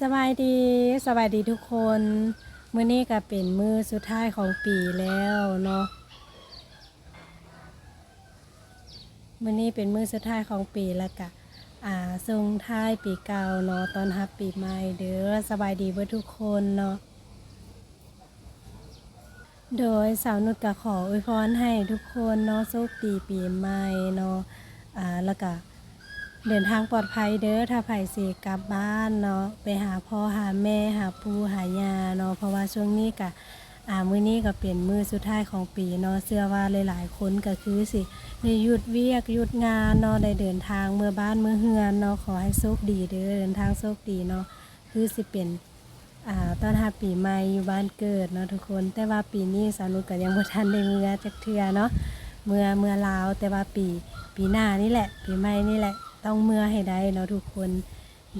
สบายดีสบายดีทุกคนมื้อนี้ก็เป็นมื้อสุดท้ายของปีแล้วเนาะมื้อนี้เป็นมื้อสุดท้ายของปีแล้วก็อ่าส่งท้ายปีเก่าเนาะตอนรับปีใหม่เด้อสบายดีเบิดทุกคนเนาะโดยสาวนุชก็ขออวยพรให้ทุกคนเนาะโชคดีปีใหม่เนาะอ่าแล้วก็ เดินทางปลอดภัยเด้อถ้าไผ่สิกลับบ้านเนาะไปหาพ่อหาแม่หาปู่หายาเนาะเพราะว่าช่วงนี้ก็อ่ามื้อนี้ก็เป็นมื้อสุดท้ายของปีเนาะเชื่อว่าหลายๆคนก็คือสิได้หยุดเวียกหยุดงานเนาะได้เดินทางเมื่อบ้านเมื่อเฮือนเนาะขอให้โชคดีเด้อเดินทางโชคดีเนาะคือสิเป็นอ่าต้อนรับปีใหม่อยู่บ้านเกิดเนาะทุกคนแต่ว่าปีนี้สาวนุชก็ยังบ่ทันได้เมื่อจักเทื่อเนาะเมื่อเมื่อลาวแต่ว่าปีปีหน้านี่แหละ ปีใหม่นี่แหละ ต้องเมื่อให้ได้เนาะทุกคน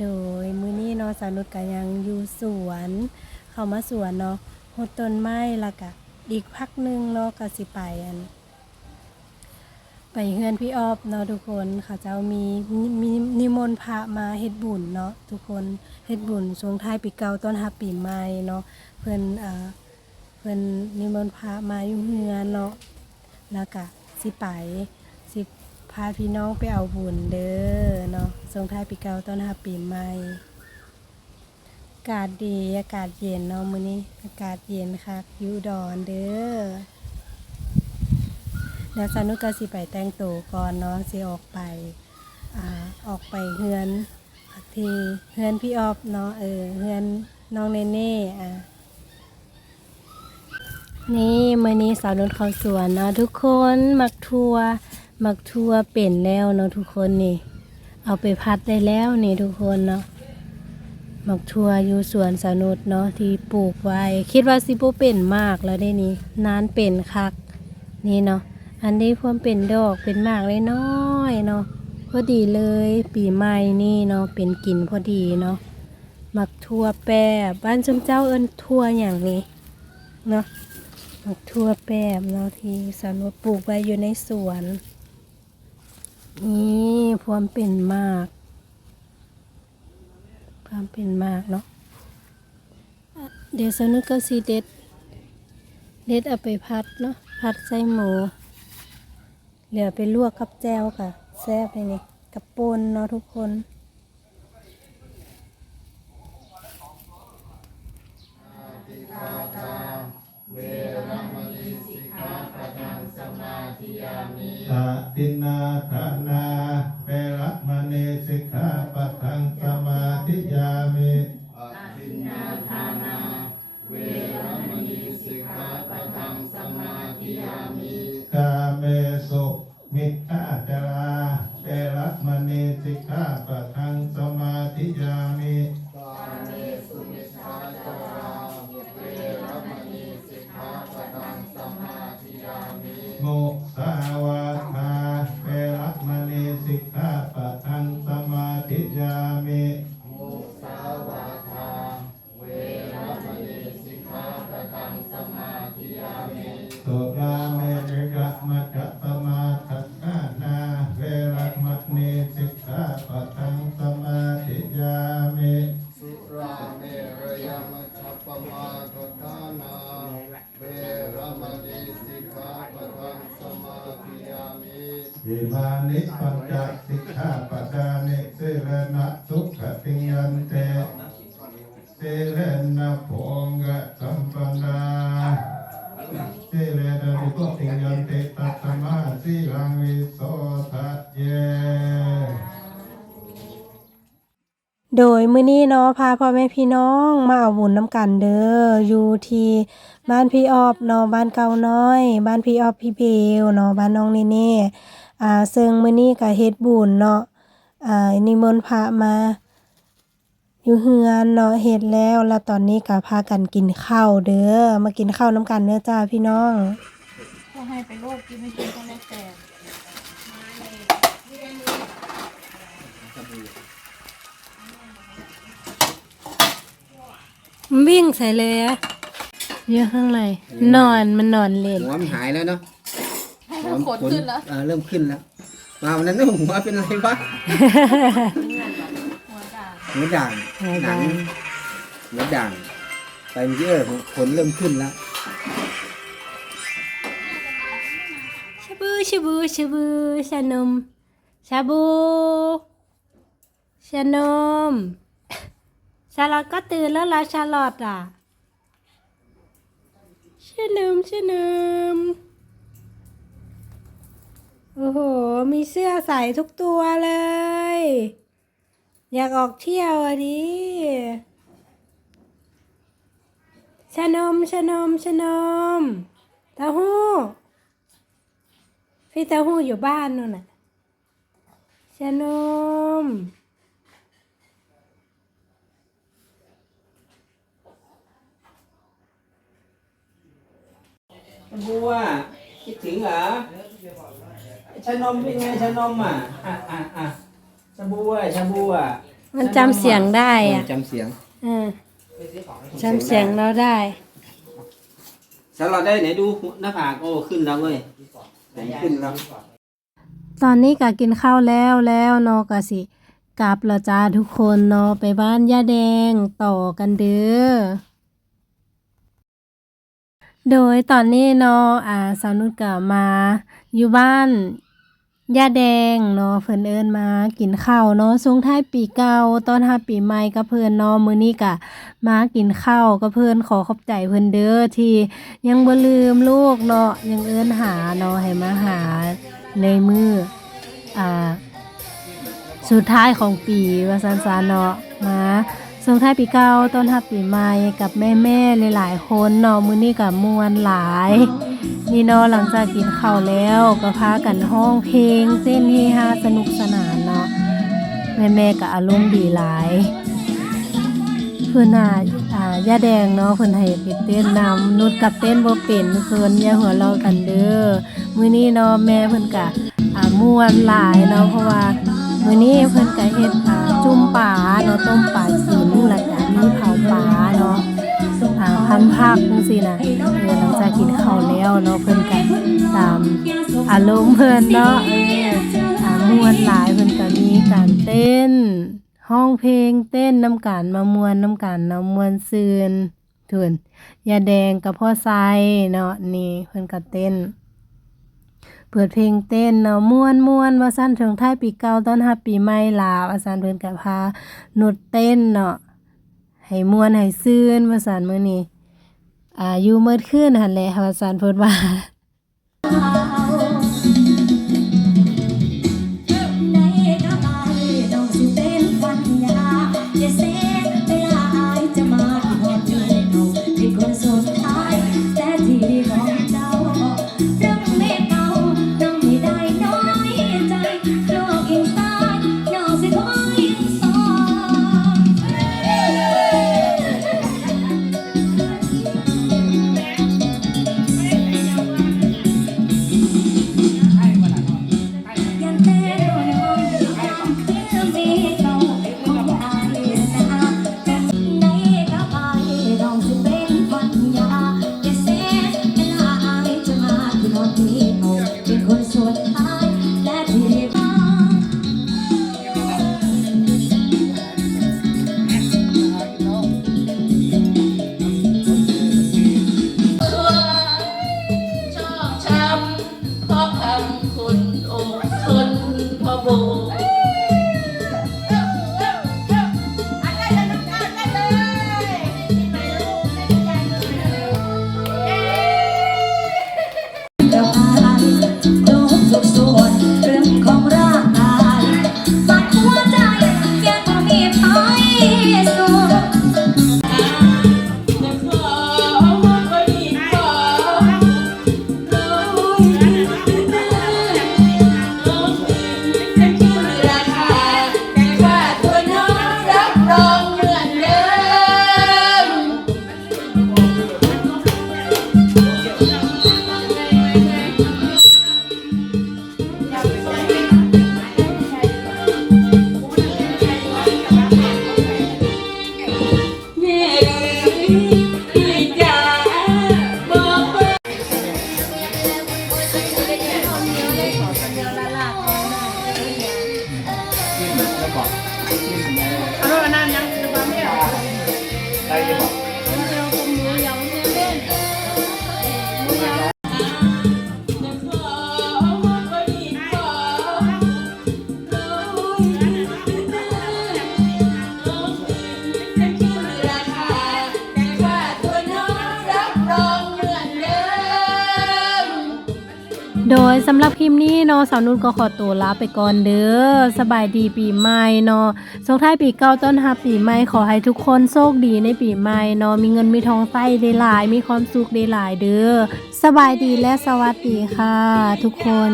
โดยมื้อนี้เนาะสาวนุชก็ยังอยู่สวน เข้ามาสวนเนาะหดต้นไม้ล้วก็อีกพักหนึงเนาะก็สิไปอัน ไปเฮือนพี่ออบเนาะทุกคนเขาเจ้ามีมีนิมนต์พระมาเฮ็ดบุญเนาะทุกคนเฮ็ดบุญส่งท้ายปีเก่าต้อนรับปีใหม่เนาะเพิ่นอ่าเพิ่นนิมนต์พระมาอยู่เฮือนเนาะแล้วก็สิไป พาพี่น้องไปเอาบุญเด้อเนาะส่งท้ายปีเก่าต้อนรับปีใหม่อากาศดีอากาศเย็นเนาะมื้อนี้อากาศเย็นค่ะอยู่ดอนเด้อเดี๋ยวสานุก็สิไปแต่งตัวก่อนเนาะสิออกไปอ่าออกไปเฮือนที่เฮือนพี่ออบเนาะเออเฮือนน้องเนเน่อะนี่มื้อนี้สาวนุชเข้าสวนเนาะทุกคนมักทัวร์ มักทัวเป็นแล้วเนาะทุกคนนี่ เอาไปพัดได้แล้วนี่ทุกคนเนาะมักทัวอยู่สวนสนุชเนาะที่ปลูกไว้ คิดว่าสิบ่เป็นมากแล้วได้นี่นานเป็นคัก นี่เนาะอันนี้พวมเป็นดอกเป็นมากเลยน้อยเนาะพอดีเลยปีใหม่นี่เนาะเป็นกลิ่นพอดีเนาะมักทัวแปรบ้านชมเจ้าเอิ้นทัวอย่างนี้เนาะมักทั่วแป้มเนาะที่สานุปลูกไว้อยู่ในสวน นี่พวมเป็นมากพวมเป็นมากเนาะเดี๋ยวสนุชก็สีเด็ด เด็ดเอาไปพัดเนาะพัดใส่หมู เหลือไปลวกกับแจวค่ะแซ่บเลยนี่กับปนเนาะทุกคนตาตินาธานาเปรมเนสิกขา สุราเมริกะมัจจปมาทัสสานาเวระมณีสิกขาปะทังสมาธิยามิสุราเมรยมัชฌัปปมาทฐานาเวรมณีสิกขาปะทังสมาธิยามิอิมานิปัญจสิกขาปะทานิสิรณะสุขติยันเต สิรณะโภงะสัมปันดาสิรณะวิโกติยันเตตัตมาสิลังวิโสทัจเยโดยมื้อนี้เนาะพาพ่อแม่พี่น้องมาเอาบุญน้ำกันเด้ออยู่ที่บ้านพี่ออบเนาะบ้านเก่าน้อย บ้านพี่ออบพี่เบลเนาะบ้านน้องเนเน่อ่าซึ่งมื้อนี้ก็เฮ็ดบุญเนาะอ่านิมนต์พระมา อยู่เฮือนเนาะเฮ็ดแล้วแล้วตอนนี้ก็พากันกินข้าวเด้อมากินข้าวน้ำกันเด้อจ้าพี่น้องก็ให้ไปโลกกินไม่กินก็แล้วแต่มันวิ่งใส่เลยอะเยอะข้างในนอนมันนอนเล่นหัวมันหายแล้วเนาะให้มันขนขึ้นแล้วอ่าเริ่มขึ้นแล้วมาวันนั้นหัวเป็นไรวะ หัวจ่าหัวด่างหัวหนัด่างงหัวด่างไปเมื่อกี้เออขนเริ่มขึ้นแล้วชาบูชาบูชาบูชานมชาบูชานมชาลอตก็ตื่นแล้วล่ะชาลอตอะชานมชานมโอ้โห มีเสื้อใส่ทุกตัวเลย อยากออกเที่ยวอะดิชานมชานมชานมเต้าหู้ พี่เต้าหู้อยู่บ้านนู่นน่ะชานมบัวคิดถึงเหรอชานมเป็นไงชานมอะ อะอะอะ ชาบัวชาบัวมันจำเสียงได้เอออะจำเสียงเออจำเสียงเราได้สำหรับได้ไหนดูหน้าผากโอ้ขึ้นแล้วเว้ยไหนขึ้นแล้วตอนนี้ก็กินข้าวแล้วแล้วเนอกะสิกลับแล้วจ้าทุกคนเนอไปบ้านย่าแดงต่อกันเด้อโดยตอนนี้เนออ่าสาวนุชก็มาอยู่บ้าน ยาแดงเนาะเพิ่นเอิ้นมากินข้าวเนาะส่งท้ายปีเก่าต้อนรับปีใหม่กับเพิ่นเนาะมื้อนี้ก็มากินข้าวกับเพิ่นขอขอบใจเพิ่นเด้อที่ยังบ่ลืมลูกเนาะยังเอิ้นหาเนาะให้มาหาในมืออ่าสุดท้ายของปีว่าซันซานเนาะมา ส่งท้ายปีเก่าต้อนรับปีใหม่กับแม่แม่หลายๆคนเนาะมื้อนี้กับมวนหลาย นี่เนาะหลังจากกินข้าวแล้วก็พากันห้องเพลงเต้นเฮฮาสนุกสนานเนาะแม่แม่ๆก็อารมณ์ดีหลายเพื่อนน่ะอ่าย่าแดงเนาะเพิ่นให้ไปเต้นนำนุดกับเต้นบ่เป็นเพิ่นอย่าหัวเราะกันเด้อมื้อนี้เนาะแม่เพิ่นก็อ่าม่วนหลายเนาะเพราะว่า มื้อนี้เพิ่นก็เฮ็ดอ่าจุ่มปลาเนาะต้มปลากินแล้วก็มีเผาปลาเนาะอ่าพันผักจังซี่นะเออหลังจากกินข้าวแล้วเนาะเพิ่นก็ตามอารมณ์เพิ่นเนาะเอออ่าม่วนหลายเพิ่นก็มีการเต้น ห้องเพลงเต้นน้ำกันมามวนน้ำกันเนาะมวนซืนทุนยาแดงกับพ่อไซเนาะนี่เพิ่นก็เต้น เปิดเพลงเต้นเนาะม่วนม่วนว่าสั้นถึงท้ายปีเก่าต้อนรับปีใหม่ลาวว่าสั้นเพิ่นก็พาหนุดเต้นเนาะให้ม่วนให้ซื่นว่าสั้นมื้อนี้อ่าอยู่เมื่อคืนหั่นแหละว่าสั้นเพิ่นว่า ค โดยสำหรับคลิปนี้เนาะสาวนุ่นก็ขอตัวลาไปก่อนเด้อสบายดีปีใหม่เนาะส่งท้ายปีเก่าต้นรับปีใหม่ขอให้ทุกคนโชคดีในปีใหม่เนาะมีเงินมีทองใส้ได้หลาย มีความสุขได้หลายเด้อสบายดีและสวัสดีค่ะ ทุกคน